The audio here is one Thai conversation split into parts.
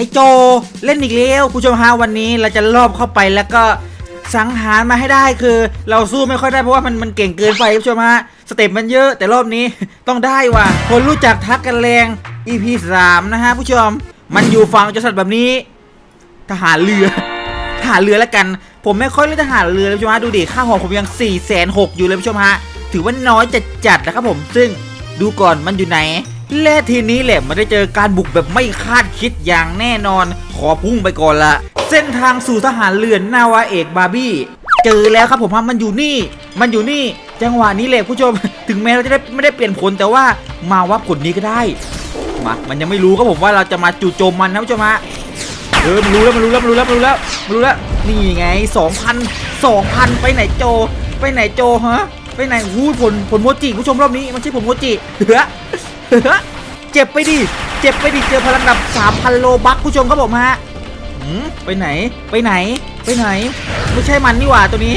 ไอโจเล่นอีกแล้วผู้ชมฮะวันนี้เราจะรอบเข้าไปแล้วก็สังหารมาให้ได้คือ เราสู้ไม่ค่อยได้เพราะว่ามันมันเก่งเกินไปผู้ชมฮะสเต็ปมันเยอะแต่รอบนี้ต้องได้ว่ะคนรู้จักทักกันแรง EP 3นะฮะผู้ชมมันอยู่ฝั่งจสัตว์แบบนี้ ทหารเรือทหารเรือแล้วกัน ผมไม่ค่อยเล่นทหารเรือเลยผู้ชมฮะดูดิค่าหอผมยัง4ี่แสนหอยู่เลยผู้ชมฮะถือว่าน้อยจัดจัดนะครับผมซึ่งดูก่อนมันอยู่ไหน และทีนี้แหละมันได้เจอการบุกแบบไม่คาดคิดอย่างแน่นอน ขอพุ่งไปก่อนละ เส้นทางสู่ทหารเรือนนาวาเอกบาร์บี้เจอแล้วครับผมฮะมันอยู่นี่ มันอยู่นี่ จังหวะนี้แหละผู้ชม ถึงแม้เราจะได้ไม่ได้เปลี่ยนผลแต่ว่ามาว่าผลนี้ก็ได้มามันยังไม่รู้ครับผมว่าเราจะมาจู่โจมมันนะผู้ชมฮะเออมันรู้แล้วมันรู้แล้วมันรู้แล้วมันรู้แล้วมันรู้แล้วนี่ไงสองพันสองพันไปไหนโจ ไปไหนโจฮะไปไหนหูผลผลโมจิผู้ชมรอบนี้มันใช่ผลโมจิเฮ้อเฮ้อ เจ็บไปดิ เจ็บไปดิ เจอพลังดับ 3,000 โลบัคผู้ชมครับผมฮะหืมไปไหน ไปไหน ไปไหน ไม่ใช่มันนี่หว่าตัวนี้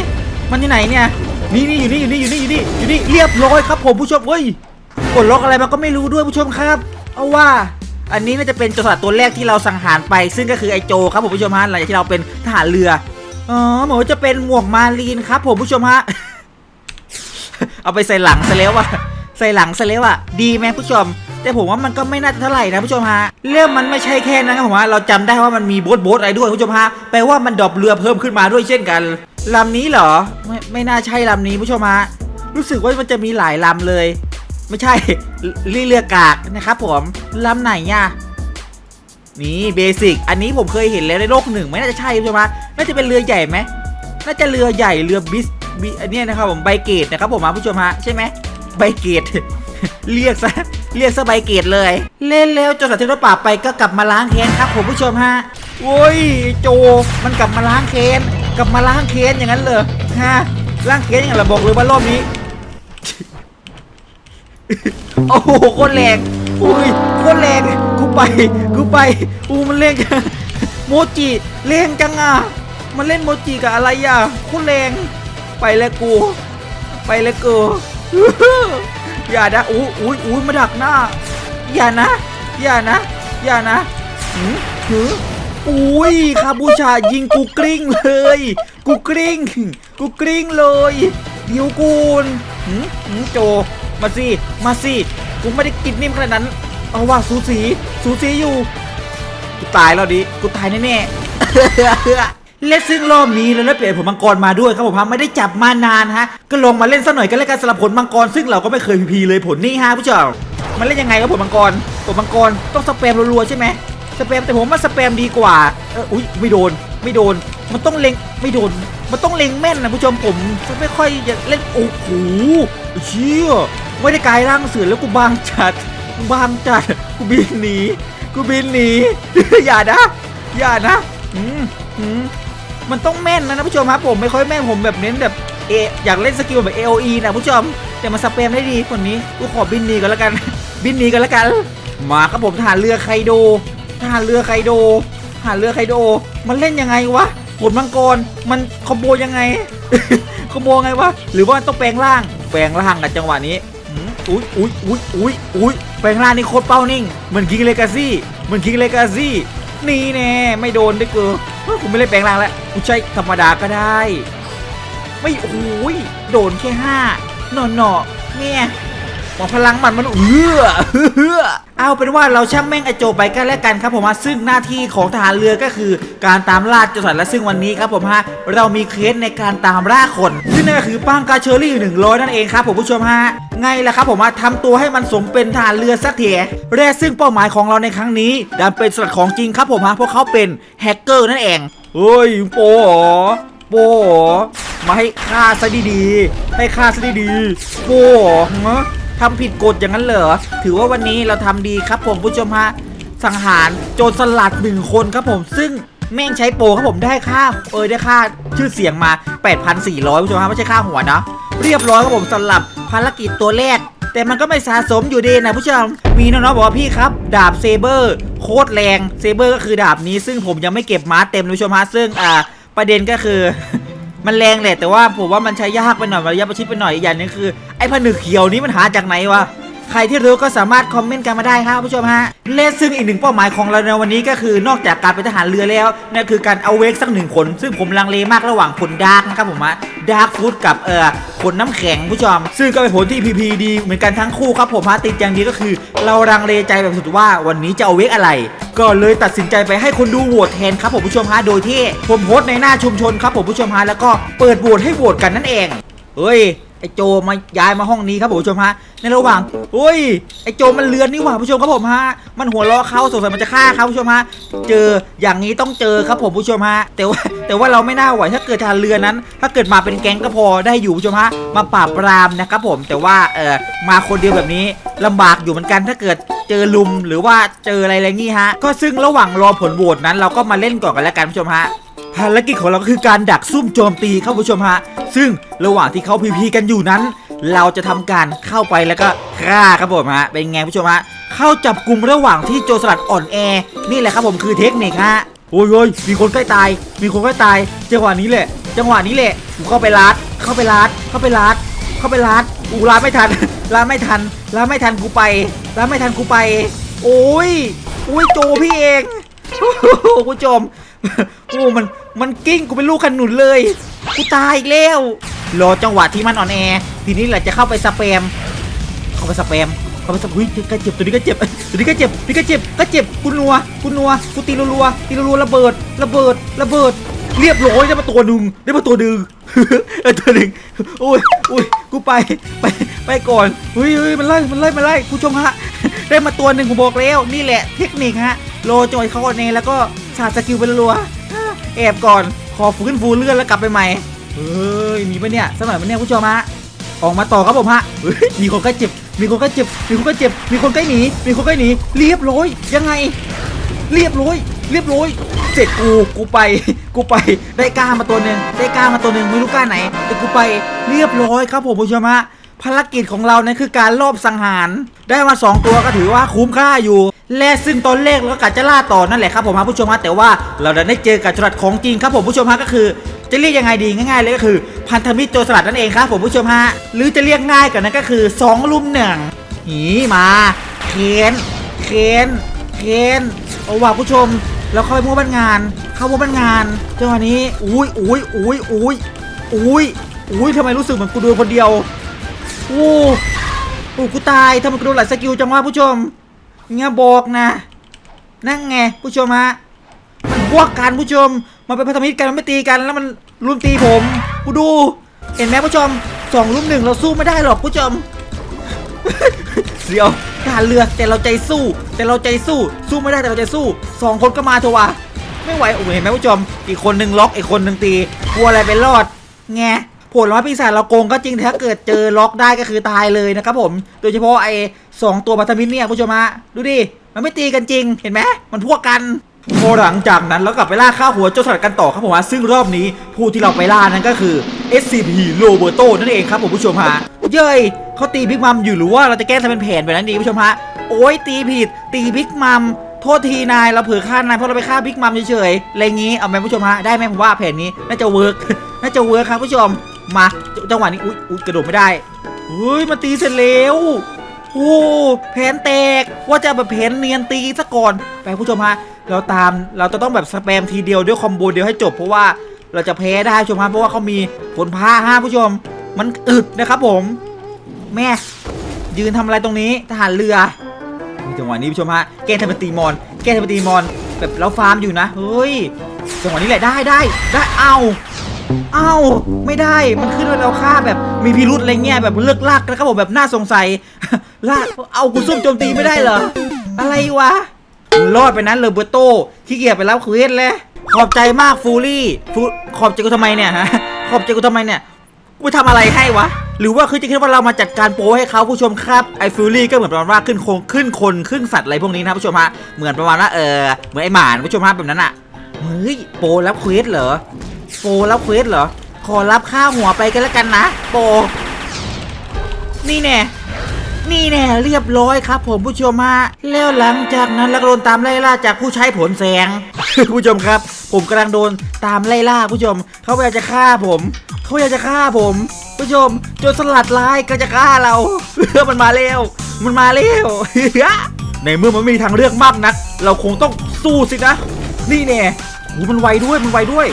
มันที่ไหนเนี่ย นี่นี่อยู่นี่อยู่นี่อยู่นี่อยู่นี่อยู่นี่ เรียบร้อยครับผมผู้ชมเฮ้ย กดล็อกอะไรมันก็ไม่รู้ด้วยผู้ชมครับ เอาว่าอันนี้น่าจะเป็นจสัตว์ตัวแรกที่เราสังหารไป ซึ่งก็คือไอโจครับผมผู้ชมฮะหลังจากที่เราเป็นทหารเรืออ๋อหมอจะเป็นหมวกมารีนครับผมผู้ชมฮะ เอาไปใส่หลังซะแล้วอะใส่หลังซะแล้วอะดีไหมผู้ชม แต่ผมว่ามันก็ไม่น่าจะเท่าไหร่นะผู้ชมฮะเรื่องมันไม่ใช่แค่นั้นครับผมว่าเราจำได้ว่ามันมีโบ๊ทโบ๊ทอะไรด้วยผู้ชมฮะแปลว่ามันดรอปเรือเพิ่มขึ้นมาด้วยเช่นกันลำนี้เหรอไม่ไม่น่าใช่ลำนี้ผู้ชมฮะรู้สึกว่ามันจะมีหลายลำเลย ไม่ใช่เรือเรือกากนะครับผมลำไหนอะนี่เบสิกอันนี้ผมเคยเห็นแล้วในโลกหนึ่งไม่น่าจะใช่ใช่ไหมน่าจะเป็นเรือใหญ่ไหมน่าจะเรือใหญ่เรือบิสบิอันนี้นะครับผมไบเกตนะครับผมผู้ชมฮะใช่ไหม ไบเกต เรียกซะเรียกซะไบเกตเลย เล่นแล้วจนสัตว์ที่เราป่าไปก็กลับมาล้างแค้นครับผมผู้ชมฮะโอ้ยโจมันกลับมาล้างแค้นกลับมาล้างแค้นอย่างนั้นเลยฮะล้างแค้นอย่างไรบอกเลยว่ารอบนี้โอ้โหโคตรแรงอุ้ยโคตรแรงกูไปกูไปอูมันเล่นจังโมจิแรงจังอะมันเล่นโมจิกับอะไรอะโคตรแรงไปแล้วกู ไปแล้วกู อย่านะอู้อุ้ยอุ้ยมาดักหน้า อย่านะ อย่านะ อย่านะหือหืออุ้ยคาบูชายิงกูกริ้งเลย กูกริ้ง กูกริ้งเลยเดี๋ยวกูนหืมหืมโจ มาสิ มาสิ กูไม่ได้กินนิ่มขนาดนั้น เอาว่าสูสี สูสีอยู่ กูตายแล้วดิ กูตายแน่ๆ และซึ่งรอบนี้เราได้เปลี่ยนผลมังกรมาด้วยครับผมฮะไม่ได้จับมานานฮะก็ลองมาเล่นสักหน่อยก็แล้วกันสำหรับผลมังกรซึ่งเราก็ไม่เคยพีพีเลยผลนี่ฮะผู้ชมมันเล่นยังไงครับผลมังกรผลมังกรต้องสแปมรัวๆใช่ไหมสแปมแต่ผมว่าสแปมดีกว่าเอออุ้ยไม่โดนไม่โดน มันต้องเล็งไม่โดน มันต้องเล็งแม่นนะผู้ชมผมไม่ค่อยจะเล่นโอ้โหเชี่ยไม่ได้กลายร่างเสือแล้วกูบางจัดกูบางจัดกูบินหนีกูบินหนีอย่านะอย่านะอืมอืม มันต้องแม่นนะนะผู้ชมครับผมไม่ค่อยแม่นผมแบบเน้นแบบเออยากเล่นสกิลแบบ AOE นะผู้ชม แต่มาสเปมได้ดีคนนี้กูขอบินหนีกันแล้วกัน บินหนีกันแล้วกัน มาครับผมทหารเรือไคโดทหารเรือไคโดทหารเรือไคโด มันเล่นยังไงวะผลมังกรมันคอมโบยังไงคอมโบไงวะหรือว่าต้องแปลงร่าง แปลงร่างกันจังหวะนี้อุ้ยอุ้ยอุ้ยอุ้ยอุ้ยแปลงร่างนี่โคตรเป้านิ่งเหมือนคิงเลกาซี่เหมือนคิงเลกาซี่ นี่แน่ไม่โดนด้วยเกูเฮ้ยกูไม่เล่นแปลงร่างแล้วกูใช้ธรรมดาก็ได้ ไม่โอ้ยโดนแค่ห้าหน่อหน่อเนี่ยหมอพลังมันมันเอื้อ เอาเป็นว่าเราช่างแม่งไอโจไปกันแล้วกันครับผมฮะซึ่งหน้าที่ของทหารเรือก็คือ การตามล่าจสัตว์และซึ่งวันนี้ครับผมฮะเรามีเคสในการตามล่าคนซึ่งนั่นก็คือป้างกาเชอรี่หนึ่งร้อยนั่นเองครับผมผู้ชมฮะไงล่ะครับผมฮะทำตัวให้มันสมเป็นทหารเรือสักเถอะและซึ่งเป้าหมายของเราในครั้งนี้ดันเป็นสัตว์ของจริงครับผมฮะเพราะเขาเป็นแฮกเกอร์นั่นเองเฮ้ยโปเหรอโป้เหรอมาให้ฆ่าซะดีๆให้ฆ่าซะดีๆโป้เหรอฮะ ทำผิดกฎอย่างนั้นเหรอ ถือว่าวันนี้เราทำดีครับผมผู้ชมฮะ สังหารโจรสลัดหนึ่งคนครับผมซึ่งแม่งใช้โปรครับผมได้ค่า เออได้ค่าชื่อเสียงมา 8,400ผู้ชมฮะไม่ใช่ค่าหัวนะ เรียบร้อยครับผมสำหรับภารกิจตัวแรก แต่มันก็ไม่สะสมอยู่ดีนะผู้ชม มีน้องๆบอกว่าพี่ครับ ดาบเซเบอร์โคตรแรงเซเบอร์ก็คือดาบนี้ ซึ่งผมยังไม่เก็บม้าเต็มผู้ชมฮะซึ่งอ่าประเด็นก็คือ มันแรงแหละแต่ว่าผมว่ามันใช้ยากไปหน่อยมันระยะประชิดไปหน่อยอีกอย่างนึงคือไอ้ผนึกเขียวนี้มันหาจากไหนวะ ใครที่รู้ก็สามารถคอมเมนต์กันมาได้ครับผู้ชมฮะและซึ่งอีกหนึ่งเป้าหมายของเราในวันนี้ก็คือนอกจากการเป็นทหารเรือแล้วนั่นคือการเอาเวกสักหนึ่งคน ซึ่งผมลังเลมากระหว่างผลดาร์กนะครับผมฮะดาร์กฟูดกับเอ่อผลน้ำแข็งผู้ชม ซึ่งก็เป็นผลที่พีพีดีเหมือนกันทั้งคู่ครับผมฮะติดอย่างเดียวก็คือ เราลังเลใจแบบสุดว่าวันนี้จะเอาเวกอะไร ก็เลยตัดสินใจไปให้คนดูโหวตแทนครับผมผู้ชมฮะโดยที่ผมโพสต์ในหน้าชุมชนครับผมผู้ชมฮะแล้วก็เปิดโหวตให้โหวตกันนั่นเองเฮ้ย ไอโจมาย้ายมาห้องนี้ครับผมผู้ชมฮะในระหว่างเฮ้ยไอโจมันเลือนนี่หว่าผู้ชมครับผมฮะมันหัวเราะเขาสงสัยมันจะฆ่าเขาผู้ชมฮะเจออย่างนี้ต้องเจอครับผมผู้ชมฮะแต่ว่าแต่ว่าเราไม่น่าไหวถ้าเกิดทางเรือนั้น ถ้าเกิดมาเป็นแก๊งก็พอได้อยู่ผู้ชมฮะมาปราบปรามนะครับผมแต่ว่าเออมาคนเดียวแบบนี้ลำบากอยู่เหมือนกันถ้าเกิดเจอลุมหรือว่าเจออะไรอะไรงี้ฮะก็ซึ่งระหว่างรอผลโหวตนั้นเราก็มาเล่นก่อนกันแล้วกันผู้ชมฮะ ภารกิจของเราก็คือการดักซุ่มโจมตีครับผู้ชมฮะ ซึ่งระหว่างที่เขาพีพีกันอยู่นั้น เราจะทำการเข้าไปแล้วก็ฆ่าครับผมฮะ เป็นไงผู้ชมฮะ เข้าจับกลุ่มระหว่างที่โจรสลัดอ่อนแอ นี่แหละครับผมคือเทคนิคฮะ โอ้ยโอ้ยมีคนใกล้ตาย มีคนใกล้ตาย จังหวะนี้แหละ จังหวะนี้แหละกูเข้าไปลัด เข้าไปลัด เข้าไปลัด เข้าไปลัด อูลัดไม่ทันลัดไม่ทันลัดไม่ทันกูไปลัดไม่ทันกูไป โอ้ยโอ้ยโจพี่เองโอ้คุณผู้ชม โอ้ มัน มันกิ้งกูเป็นลูกขนุนเลย กูตายอีกแล้ว รอจังหวะที่มันอ่อนแอ ทีนี้แหละจะเข้าไปสแปม เข้าไปสแปม เข้าไปสแปมอุ้ยก็เจ็บ ตัวนี้ก็เจ็บ ตัวนี้ก็เจ็บตัวนี้ก็เจ็บ ก็เจ็บ กูนัว กูนัว กูตีรัวๆตีรัวๆระเบิด ระเบิด ระเบิด เรียบร้อยได้มาตัวหนึ่งได้มาตัวหนึ่งเออตัวหนึ่งโอ้ยโอ้ยกูไป ไป ไปก่อนเฮ้ยเฮ้ยมันไล่ มันไล่ มันไล่คุณผู้ชมฮะ ได้มาตัวหนึ่งผมบอกแล้ว นี่แหละ เทคนิคฮะ โลจอยเขาอ่อนแอแล้วก็ สาดสกิลไปรัวแอบก่อนขอฟื้นฟูเลือดแล้วกลับไปใหม่เฮ้ยมีปะเนี่ยสักหน่อยปะเนี่ยผู้ชมฮะออกมาต่อครับผมฮะมีคนใกล้เจ็บ มีคนใกล้เจ็บ มีคนใกล้เจ็บ มีคนใกล้หนี มีคนใกล้หนี เรียบร้อย ยังไง เรียบร้อย เรียบร้อย เสร็จกู กูไป กูไป ได้กล้ามาตัวหนึ่งได้กล้ามาตัวหนึ่งไม่รู้กล้าไหน แต่กูไป เรียบร้อยครับผมผู้ชมฮะ ภารกิจของเรานั้นคือการลอบสังหาร ได้มา 2 ตัวก็ถือว่าคุ้มค่าอยู่ และซึ่งตอนแรกเราก็กะจะล่าต่อนั่นแหละครับผมฮะผู้ชมฮะแต่ว่าเราได้เจอกับจรัสของจริงครับผมผู้ชมฮะก็คือ จะเรียกยังไงดีง่ายๆเลยก็คือ พันธมิตรโจรสลัดนั่นเองครับผมผู้ชมฮะหรือจะเรียกง่ายกว่านั้นก็คือ2ลุ่มหนึ่งหีมาเคนเคนเคนเอาว่ะผู้ชมแล้วเข้าไปมั่วบ้านงาน เข้ามั่วบ้านงานจังหวะนี้อุ้ยอุ้ยอุ้ยอุ้ยอุ้ยอุ้ยทำไมรู้สึกเหมือนกูดนคนเดียว โอ้โอ้กูตายทำไมกูโดนหลายสกิลจังวะผู้ชมเงี้ยบอกนะ นั่งไงผู้ชมฮะมันพวกกันผู้ชม มันเป็นพันธมิตรกันมันไม่ตีกันแล้วมันรุมตีผมกูดู เห็นไหมผู้ชมสองรุมหนึ่งเราสู้ไม่ได้หรอกผู้ชมเดี๋ยวทหารเรือแต่เราใจสู้ แต่เราใจสู้ สู้ไม่ได้แต่เราใจสู้สองคนก็มาเถอะวะไม่ไหวโอ้โหเห็นไหมผู้ชม อีกคนหนึ่งล็อกอีกคนหนึ่งตีกลัวอะไรไปรอดแง ผลไม้ปีศาจเราโกงก็จริงแต่ถ้าเกิดเจอล็อกได้ก็คือตายเลยนะครับผม โดยเฉพาะไอ้สองตัวพันธมิตรเนี่ยผู้ชมฮะดูดิ มันไม่ตีกันจริง เห็นไหมมันพวกกันพอหลังจากนั้นเรากลับไปล่าข้าหัวโจรสลัดกันต่อครับผมฮะซึ่งรอบนี้ผู้ที่เราไปล่านั้นก็คือ SCP Roberto นั่นเองครับผมผู้ชมฮะเย้ยเขาตีบิ๊กมัมอยู่หรือว่าเราจะแก้ทำเป็นแผนแบบนั้นดีผู้ชมฮะโอ้ยตีผิด ตีบิ๊กมัมโทษทีนายเราเผื่อฆ่านายเพราะเราไปฆ่าบิ๊กมัมเฉยๆอะไรงี้เอาไหมผู้ชมฮะได้ไหมผมว่าแผนนี้น่าจะเวิร์กน่าจะเวิร์กครับผู้ชม มาจังหวะนี้อุ๊ยอุ๊ยกระโดดไม่ได้เฮ้ยมันตีเสร็จแล้วโอ้แผนแตกว่าจะแบบแผนเนียนตีซะก่อนไปผู้ชมฮะเราตามเราจะต้องแบบสแปมทีเดียวด้วยคอมโบเดียวให้จบเพราะว่าเราจะแพ้ได้ผู้ชมฮะเพราะว่าเขามีผลพ้าห้าผู้ชม มันอึดนะครับผม แม่ยืนทำอะไรตรงนี้ทหารเรือจังหวะนี้ผู้ชมฮะแกล้ทำเป็นตีมอน แกล้ทำเป็นตีมอน แบบเราฟาร์มอยู่นะเฮ้ยจังหวะนี้แหละได้ได้ได้เอา อาไม่ได้มันขึ้นว่าเราฆ่าแบบมีพิรุษอะไรเงี้ยแบบเลือกลากนะครับผมแบบน่าสงสัย ลากเอากูซุ่มโจมตีไม่ได้เหรอ อะไรวะรอดไปนั้นเลเบอร์โตขี้เกียจไปรับเควสเลยขอบใจมากฟูลี่ฟูขอบใจกูทำไมเนี่ยฮะขอบใจกูทำไมเนี่ยกูทำอะไรให้วะ หรือว่าคือจะคิดว่าเรามาจัดการโปรให้เขาผู้ชมครับไอฟูลี่ก็เหมือนประมาณว่าขึ้นคงขึ้นคนขึ้นสัตว์อะไรพวกนี้นะผู้ชมฮะเหมือนประมาณว่าเออเหมือนไอหมานผู้ชมฮะแบบนั้นอะเฮ้ยโปรรับเควสเหรอ โปรรับเควสเหรอ ขอรับค่าหัวไปกันแล้วกันนะ โป นี่แน่นี่แน่เรียบร้อยครับ ผมผู้ชมฮะแล้วหลังจากนั้นแล้วก็โดนตามไล่ล่าจากผู้ใช้ผลแสง ผู้ชมครับ ผมกำลังโดนตามไล่ล่าผู้ชม เขาพยายามจะฆ่าผม เขาพยายามจะฆ่าผม ผู้ชมโจรสลัดร้ายก็จะฆ่าเราเออมันมาเร็ว มันมาเร็วในเมื่อมันมีทางเลือกมากนัก เราคงต้องสู้สินะ นี่แน่หูมันไวด้วยมันไวด้วย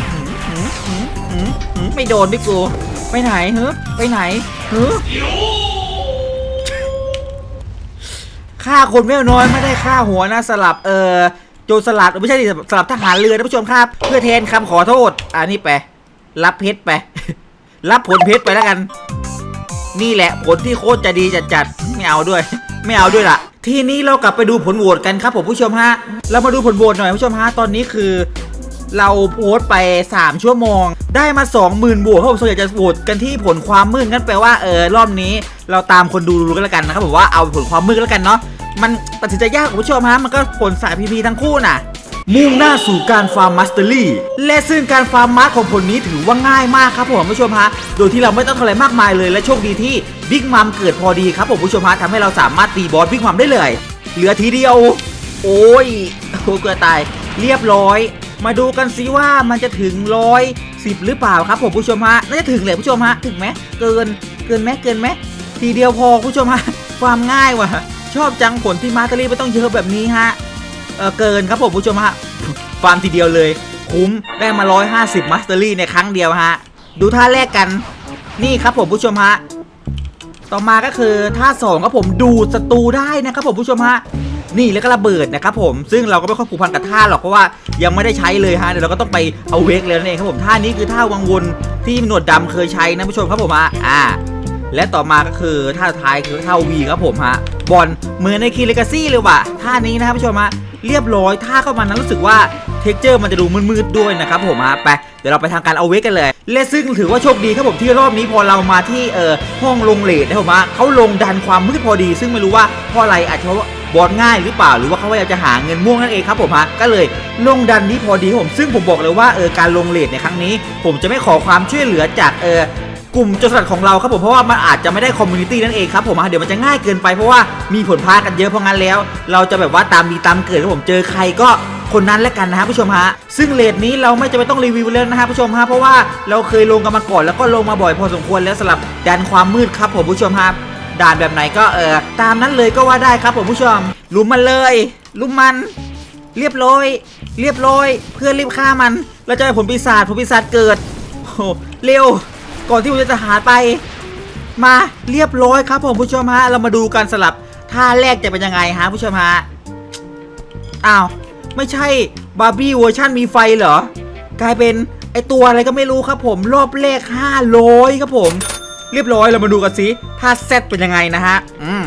หืมหืมไม่โดนพี่กู ไปไหนเฮ้ไปไหนเฮ้ฆ่าคนไม่น้อยไม่ได้ฆ่าหัวนะสลับเออโจรสลัดไม่ใช่ดิสลับทหารเรือท่านผู้ชมครับ เพื่อแทนคำขอโทษอันนี้ไปรับเพชรไป รับผลเพชรไปแล้วกัน นี่แหละผลที่โคตรจะดีจัดจัดๆไม่เอาด้วย ไม่เอาด้วยล่ะ ทีนี้เรากลับไปดูผลโหวตกันครับผมผู้ชมฮะ เรามาดูผลโหวตหน่อยผู้ชมฮะ ตอนนี้คือ เราโพสต์ไป 3 ชั่วโมง ได้มา 20,000โหวตครับผมส่วนใหญ่จะโหวตกันที่ผลความมืดงั้นแปลว่าเออรอบนี้ เราตามคนดูดูกันแล้วกันนะครับผมว่าเอาผลความมืดก็แล้วกันเนาะมันตัดสินใจยากคุณผู้ชมฮะมันก็ผลสายพีพีทั้งคู่น่ะมุ่งหน้าสู่การฟาร์มมาสเตอรี่และซึ่งการฟาร์มมาร์ของผลนี้ถือว่าง่ายมากครับผมผู้ชมฮะโดยที่เราไม่ต้องทำอะไรมากมายเลยและโชคดีที่บิ๊กมัมเกิดพอดีครับผมผู้ชมฮะทำให้เราสามารถตีบอสบิ๊กมัมได้เลย เหลือทีเดียว โอ้ยโอ้เกือบตาย เรียบร้อย มาดูกันสิว่ามันจะถึงร้อยสิบหรือเปล่าครับผมผู้ชมฮะน่าจะถึงเลยผู้ชมฮะถึงไหมเกินเกินไหมเกินไหมทีเดียวพอผู้ชมฮะความง่ายว่ะ ชอบจังผลที่มาสเตอรี่ไม่ต้องเยอะแบบนี้ฮะเออเกินครับผมผู้ชมฮะฟาร์มทีเดียวเลย คุ้มได้มา 150 มาสเตอรี่ในครั้งเดียวฮะ ดูท่าแรกกันนี่ครับผมผู้ชมฮะต่อมาก็คือท่าสองครับผมดูดศัตรูได้นะครับผมผู้ชมฮะนี่แล้วก็ระเบิดนะครับผมซึ่งเราก็ไม่ค่อยผูกพันกับท่าหรอกเพราะว่า ยังไม่ได้ใช้เลยฮะเดี๋ยวเราก็ต้องไปเอาเวกเลยนั่นเองครับผมท่านี้คือท่าวังวนที่หนวดดำเคยใช้นะผู้ชมครับผมฮะอ่า และต่อมาก็คือท่าท้ายคือท่าวีครับผมฮะบอลเหมือนในคีเลกาซี่เลยว่ะท่านี้นะครับผู้ชมฮะเรียบร้อยท่าเข้ามานั้นรู้สึกว่าเท็กเจอร์มันจะดูมืดๆด้วยนะครับผมฮะไปเดี๋ยวเราไปทำการเอาเวกกันเลย และซึ่งถือว่าโชคดีครับผมที่รอบนี้พอเรามาที่เอ่อห้องลงเลทนะผมฮะเขาลงดันความมืดพอดี ซึ่งไม่รู้ว่าเพราะอะไรอาจจะเพราะ บอลง่ายหรือเปล่าหรือว่าเขาพยายามจะหาเงินม่วงนั่นเองครับผมฮะก็เลยลงดันนี้พอดีผม ซึ่งผมบอกเลยว่าเออการลงเลทในครั้งนี้ ผมจะไม่ขอความช่วยเหลือจากเออกลุ่มโจรสลัดของเราครับผมเพราะว่ามันอาจจะไม่ได้คอมมูนิตี้นั่นเองครับผมฮะเดี๋ยวมันจะง่ายเกินไปเพราะว่ามีผลพากันเยอะเพราะงั้นแล้ว เราจะแบบว่าตามมีตามเกิดครับผมเจอใครก็คนนั้นแล้วกันนะฮะผู้ชมฮะซึ่งเลทนี้เราไม่จำเป็นต้องรีวิวแล้วนะฮะผู้ชมฮะเพราะว่าเราเคยลงกันมาก่อนแล้วก็ลงมาบ่อยพอสมควรแล้วสำหรับดันความมืดครับผมผู้ชมฮะ ด่านแบบไหนก็เออตามนั้นเลยก็ว่าได้ครับผมผู้ชมลุมมันเลยลุมมัน เรียบร้อย เรียบร้อย เพื่อนรีบฆ่ามันเราจะให้ผลปีศาจผลปีศาจเกิดโอ้โหเร็ว ก่อนที่ผมจะหาไป มาเรียบร้อยครับผมผู้ชมฮะเรามาดูกันสลับท่าแรกจะเป็นยังไงฮะผู้ชมฮะอ้าวไม่ใช่บาร์บี้เวอร์ชันมีไฟเหรอกลายเป็นไอตัวอะไรก็ไม่รู้ครับผมรอบแรก500ครับผม เรียบร้อยเรามาดูกันสิท่าเซตเป็นยังไงนะฮะ อืม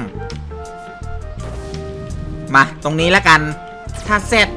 มาตรงนี้แล้วกันท่าเซต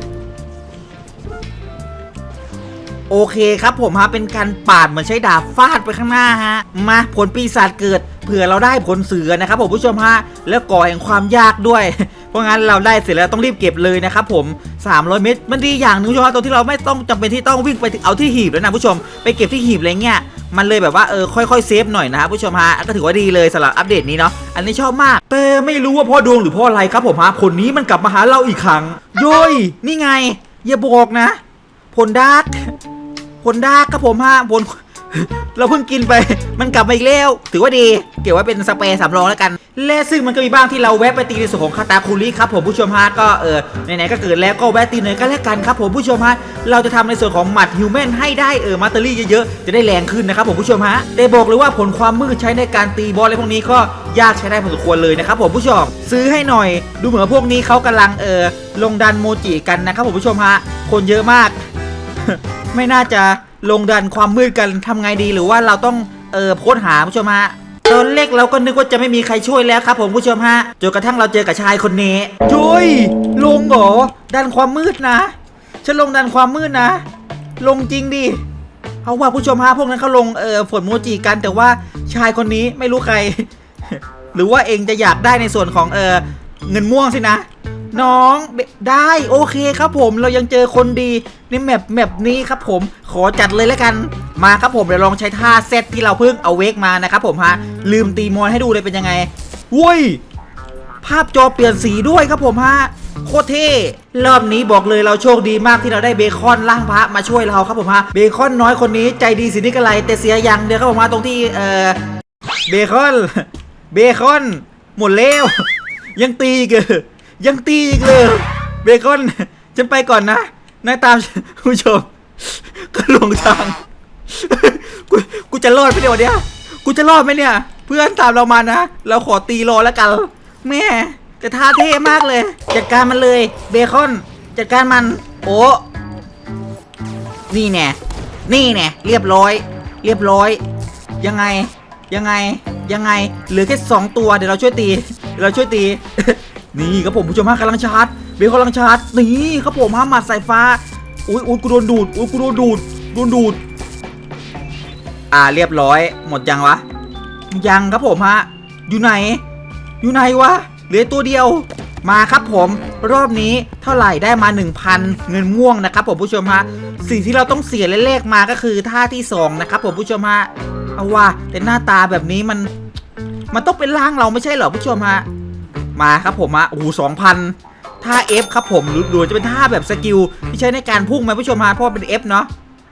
โอเคครับผมฮะเป็นการปาดเหมือนใช้ดาบฟาดไปข้างหน้าฮะ มาผลปีศาจเกิดเผื่อเราได้ผลเสือนะครับผมผู้ชมฮะแล้วก่อแห่งความยากด้วย เพราะงั้นเราได้เสร็จแล้วต้องรีบเก็บเลยนะครับผม 300 เมตรมันดีอย่างหนึงผู้ชมฮะตรงที่เราไม่ต้องจำเป็นที่ต้องวิ่งไปถึงเอาที่หีบแล้วนะผู้ชม ไปเก็บที่หีบอะไรเงี้ย มันเลยแบบว่าเออค่อยๆเซฟหน่อยนะครับผู้ชมฮะก็ถือว่าดีเลยสำหรับอัปเดตนี้เนาะอันนี้ชอบมาก แต่ไม่รู้ว่าพ่อดวงหรือพ่ออะไรครับผมฮะผลนี้มันกลับมาหาเราอีกครั้งโย้ยนี่ไง อย่าบอกนะ ผลดาร์กผลดาร์กครับผมฮะผล เราเพิ่งกินไป มันกลับมาอีกแล้ว ถือว่าดี เก็บไว้เป็นสเปรย์สำรองแล้วกัน และซึ่งมันก็มีบ้างที่เราแวะไปตีในส่วนของคาตาคุริครับผมผู้ชมฮะก็เออไหนๆก็เกิดแล้วก็แวะตีหน่อยก็แล้วกันครับผมผู้ชมฮะเราจะทำในส่วนของหมัดฮิวแมนให้ได้เออมาตเตอรี่เยอะๆจะได้แรงขึ้นนะครับผมผู้ชมฮะแต่บอกเลยว่าผลความมืดใช้ในการตีบอสอะไรพวกนี้ก็ยากใช้ได้พอสมควรเลยนะครับผมผู้ชมซื้อให้หน่อย ดูเหมือนพวกนี้เขากำลังเออลงดันโมจิกันนะครับผมผู้ชมฮะคนเยอะมาก ไม่น่าจะ ลงดันความมืดกันทำไงดีหรือว่าเราต้องเออโพสหาผู้ชมฮะตอนแรกเราก็นึกว่าจะไม่มีใครช่วยแล้วครับผมผู้ชมฮะจนกระทั่งเราเจอกับชายคนนี้จุยลงเหรอดันความมืดนะฉันลงดันความมืดนะ ลงจริงดิเอาว่าผู้ชมฮะพวกนั้นเขาลงเออฝนโมจิกันแต่ว่าชายคนนี้ไม่รู้ใคร หรือว่าเองจะอยากได้ในส่วนของเออเงินม่วงสินะ น้องได้โอเคครับผมเรายังเจอคนดีในแมปแมปนี้ครับผมขอจัดเลยแล้วกันมาครับผมเดี๋ยวลองใช้ท่าเซตที่เราเพิ่งเอาเวกมานะครับผมฮะลืมตีมอนให้ดูเลยเป็นยังไงวุ้ยภาพจอเปลี่ยนสีด้วยครับผมฮะโคตรเท่รอบนี้บอกเลยเราโชคดีมากที่เราได้เบคอนร่างพระมาช่วยเราครับผมฮะเบคอนน้อยคนนี้ใจดีสินิกอะไรแต่เสียย่างเดียวครับผมฮะตรงที่เอ่อเบคอนเบคอนหมดแล้วยังตีอีกเหรอ ยังตีอีกเลยเบคอนฉันไปก่อนนะนายตามผู้ชมก็หลงทางกูกูจะรอดไหมเนี่ยวะเนี่ยกูจะรอดไหมเนี่ย เพื่อนตามเรามานะเราขอตีรอแล้วกันแม่แต่ท่าเท่มากเลย จัดการมันเลย เบคอน จัดการมัน โอ้นี่แน่นี่แน่เรียบร้อย เรียบร้อย ยังไงยังไงยังไงเหลือแค่สองตัวเดี๋ยวเราช่วยตีเราช่วยตี นี่ครับผมผู้ชมฮะกำลังชาร์จเบคกำลังชาร์จนี่ครับผมฮะหมัดสายฟ้าอุ้ยอุ้ยกูโดนดูดอุ้ยกูโดนดูดโดนดูด อ่าเรียบร้อย หมดยังวะ ยังครับผมฮะอยู่ไหน อยู่ไหนวะเหลือตัวเดียวมาครับผมรอบนี้เท่าไหร่ได้มา 1,000 เงินม่วงนะครับผมผู้ชมฮะสิ่งที่เราต้องเสียเลขๆมาก็คือท่าที่ 2 นะครับผมผู้ชมฮะเอาว่าแต่หน้าตาแบบนี้มัน มันต้องเป็นร่างเราไม่ใช่เหรอผู้ชมฮะ มาครับผมฮะโอ้โหสองพันท่า F ครับผมหรือจะเป็นท่าแบบสกิลที่ใช้ในการพุ่งไหมผู้ชมฮะเพราะเป็น F เนาะ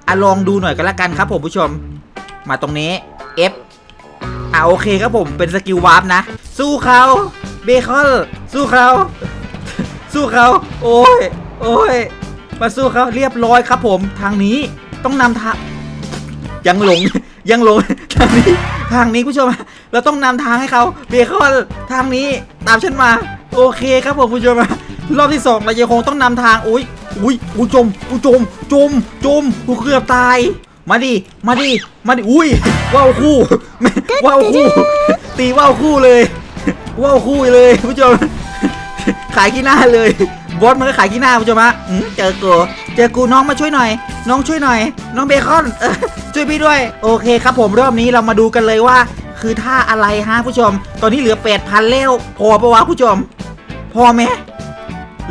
อะลองดูหน่อยกันละกันครับผมผู้ชม มาตรงนี้ F อะโอเคครับผมเป็นสกิลวาร์ปนะ สู้เขาเบคอนสู้เขาสู้เขาโอ้ยโอ้ยมาสู้เขาเรียบร้อยครับผมทางนี้ต้องนำทางยังหลงยังหลงทางนี้ทางนี้ผู้ชม เราต้องนำทางให้เขาเบคอนทางนี้ตามฉันมา โอเคครับผมผู้ชมรอบที่สองเรายังคงต้องนำทางอุ้ยอุ้ยอุ้ยจมอุ้ยจม จม จมกูเกือบตาย มาดิมาดิมาดิอุ้ยว้าวคู่ว้าวคู่ ตีว้าวคู่เลยว้าวคู่เลยผู้ชมขายขี้หน้าเลยบอสมันก็ขายขี้หน้าผู้ชมฮะเจอกูเจอกูน้องมาช่วยหน่อย น้องช่วยหน่อย น้องเบคอนช่วยพี่ด้วย โอเคครับผมรอบนี้เรามาดูกันเลยว่า คือท่าอะไรฮะผู้ชม ตอนนี้เหลือ 8,000แล้วพอปะวะผู้ชม พอไหม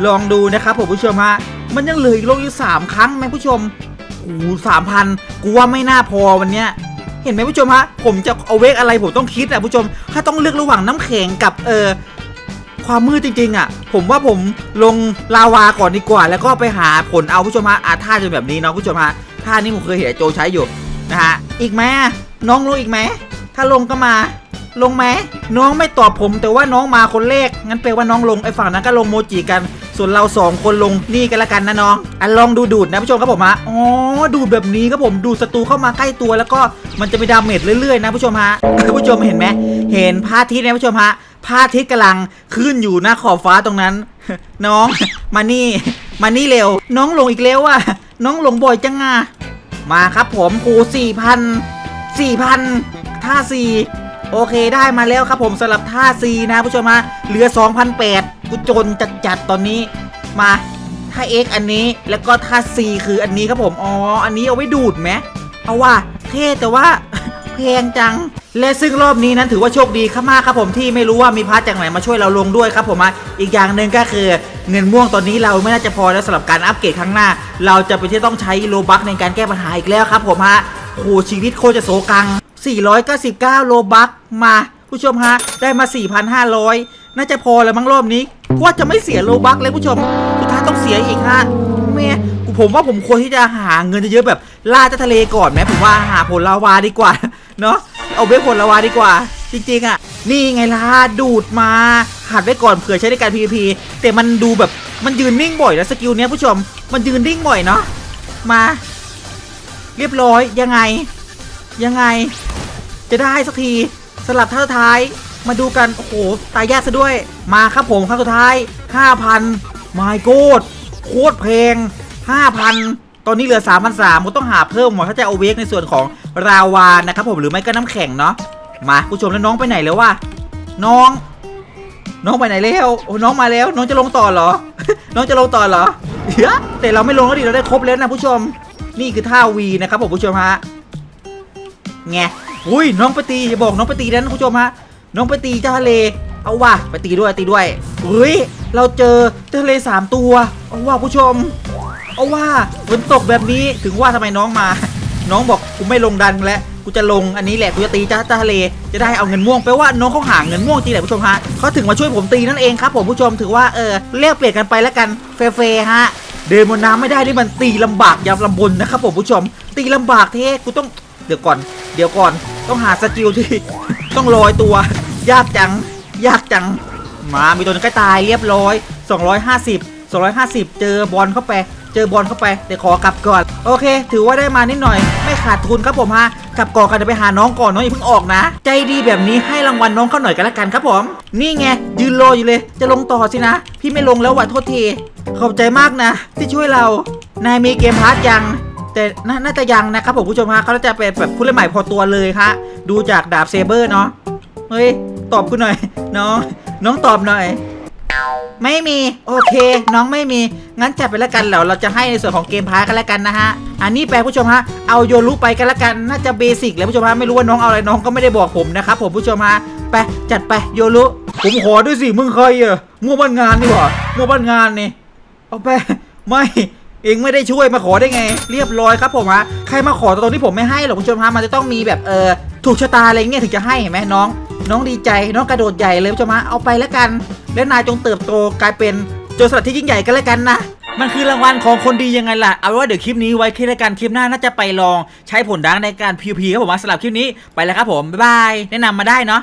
ลองดูนะครับผมผู้ชมฮะมันยังเหลืออีกโลกอยู่สามครั้งไหมผู้ชมโอ้สามพันกูว่าไม่น่าพอวันเนี้ยเห็นไหมผู้ชมฮะผมจะเอาเวกอะไรผมต้องคิดอะผู้ชม ถ้าต้องเลือกระหว่างน้ำแข็งกับเออความมืดจริงๆ อะ ผมว่าผมลงลาวาก่อนดีกว่า แล้วก็ไปหาผลเอาผู้ชมฮะอาท่าจะแบบนี้เนาะผู้ชมฮะท่านี้ผมเคยเห็นโจใช้อยู่นะฮะอีกไหมน้องลงอีกไหม ถ้าลงก็มา ลงไหมน้องไม่ตอบผม แต่ว่าน้องมาคนแรกงั้นแปลว่าน้องลงไอ้ฝั่งนั้นก็ลงโมจิกัน ส่วนเราสองคนลงนี่กันละกันนะน้องอะลองดูดูดนะผู้ชมครับผมฮะอ๋อดูดแบบนี้ครับผมดูดศัตรูเข้ามาใกล้ตัว แล้วก็มันจะมีดาเมจเรื่อยๆ นะผู้ชมฮะผู้ชมเห็นไหมเห็นพระอาทิตย์นะผู้ชมฮะพระอาทิตย์กำลังขึ้นอยู่หน้าขอบฟ้าตรงนั้น น้องมานี่มานี่เร็ว น้องลงอีกแล้วว่ะน้องลงบ่อยจังอะมาครับผมครูสี่พันสี่พัน ท่าสี่โอเคได้มาแล้วครับผมสำหรับท่าสี่นะผู้ชมฮะเหลือ 2,008กูจนจัดจัดๆตอนนี้มาท่า X อันนี้แล้วก็ท่า C คืออันนี้ครับผม อ๋อ อันนี้เอาไว้ดูดไหมเอาว่าเท่แต่ว่าแพงจัง และซึ่งรอบนี้นั้นถือว่าโชคดีครับมากครับผมที่ไม่รู้ว่ามีพาร์ทจากไหนมาช่วยเราลงด้วยครับผมอะอีกอย่างหนึ่งก็คือเงินม่วงตอนนี้เราไม่น่าจะพอแล้วสำหรับการอัปเกรดครั้งหน้า เราจะไปที่ต้องใช้โลบัคในการแก้ปัญหาอีกแล้วครับผมฮะโอ้โหชีวิตโคตรจะโศกัง 499 โลบัคมาผู้ชมฮะ ได้มา 4,500 น่าจะพอแล้วมั้งรอบนี้ว่าจะไม่เสียโลบัคเลยผู้ชมสุดท้ายต้องเสียอีกฮะแม่กูผมว่าผมควรที่จะหาเงินเยอะแบบล่าเจ้าทะเลก่อนไหมผมว่าหาผลลาวาดีกว่า เนาะเอาเว็บผลลาวาดีกว่า จริงๆอะ นี่ไงล่ะดูดมาหัดไว้ก่อนเผื่อใช้ในการ PVP แต่มันดูแบบมันยืนนิ่งบ่อยนะสกิลเนี้ยผู้ชม มันยืนนิ่งบ่อยเนาะมา เรียบร้อยยังไง ยังไง จะได้สักทีสลับท่าสุดท้าย มาดูกัน โอ้โห ตายยากซะด้วย มาครับผมครั้งสุดท้าย 5,000ไมโกดโคตรแพง 5,000 ตอนนี้เหลือ 3,300ก็ต้องหาเพิ่มหมดถ้าจะเอาเวกในส่วนของราวานะครับผมหรือไม่ก็น้ำแข็งเนาะมาผู้ชมแล้วน้องไปไหนแล้ววะน้อง น้องไปไหนแล้วโอ้น้องมาแล้ว น้องจะลงต่อเหรอ น้องจะลงต่อเหรอเฮ้ยแต่เราไม่ลงแล้วดิเราได้ครบแล้วนะผู้ชม นี่คือท่าวีนะครับผมผู้ชมฮะไง อุ้ยน้องไปตีอย่าบอกน้องไปตีนั้นผู้ชมฮะน้องไปตีเจ้าทะเล เอาว่ะไปตีด้วยตีด้วยเฮ้ยเราเจอเจ้าทะเลสามตัวเอาว่ะผู้ชม เอาว่าฝนตกแบบนี้ถึงว่าทำไมน้องมา น้องบอกกูไม่ลงดันแล้วกูจะลงอันนี้แหละกูจะตีจ้าจ้าทะเลจะได้เอาเงินม่วงแปลว่าน้องเขาหาเงินม่วงจริงแหละผู้ชมฮะเขาถึงมาช่วยผมตีนั่นเองครับผมผู้ชมถือว่าเออเรียกเปลี่ยนกันไปแล้วกันเฟเฟฮะเดินบนน้ำไม่ได้นี่มันตีลำบากยามลำบนนะครับผมผู้ชม ตีลำบากเท่กูต้องเดี๋ยวก่อน เดี๋ยวก่อน ต้องหาสกิลที่ต้องลอยตัว ยากจัง ยากจัง มามีตัวนึงใกล้ตายเรียบร้อย 250 250 เจอบอลเข้าไป เจอบอลเข้าไปแต่ขอกลับก่อน โอเค ถือว่าได้มานิดหน่อย ไม่ขาดทุนครับผมฮะกลับก่อนกันเดี๋ยวไปหาน้องก่อนน้องอย่าเพิ่งออกนะ ใจดีแบบนี้ให้รางวัลน้องเขาหน่อยกันละกันครับผม นี่ไงยืนรออยู่เลย จะลงต่อสินะ พี่ไม่ลงแล้วว่ะโทษที ขอบใจมากนะ ที่ช่วยเรา นายมีเกมพาร์ทยัง แต่น่าน่าจะยังนะครับผมผู้ชมฮะเขาจะเป็นแบบผู้เล่นใหม่พอตัวเลยฮะดูจากดาบเซเบอร์เนาะเฮ้ยตอบกูหน่อย น้อง น้องตอบหน่อย ไม่มีโอเค น้องไม่มี งั้นจัดไปแล้วกันแล้วเราจะให้ในส่วนของเกมพาร์กันแล้วกันนะฮะอันนี้แปลผู้ชมฮะเอาโยรุไปกันแล้วกันน่าจะเบสิกเลยผู้ชมฮะไม่รู้ว่าน้องเอาอะไรน้องก็ไม่ได้บอกผมนะครับผมผู้ชมฮะไปจัดไปโยรุผมขอด้วยสิมึงเคยเอะมั่วบ้านงานนี่หว่ามั่วบ้านงานนี่เอาไปไม่ เองไม่ได้ช่วยมาขอได้ไง เรียบร้อยครับผมฮะใครมาขอตรงที่ผมไม่ให้หรอกคุณผู้ชมฮะมันจะต้องมีแบบเออถูกชะตาอะไรเงี้ยถึงจะให้เห็นไหมน้อง น้องดีใจน้องกระโดดใหญ่เลยคุณผู้ชมฮะเอาไปแล้วกัน และนายจงเติบโตกลายเป็นโจรสลัดที่ยิ่งใหญ่กันแล้วกันนะมันคือรางวัลของคนดียังไงล่ะ เอาเป็นว่าเดี๋ยวคลิปนี้ไว้แค่ละกันคลิปหน้าน่าจะไปลอง ใช้ผลดังในการ PVP ครับผมสำหรับคลิปนี้ไปแล้วครับผมบ๊ายบายแนะนำมาได้เนาะ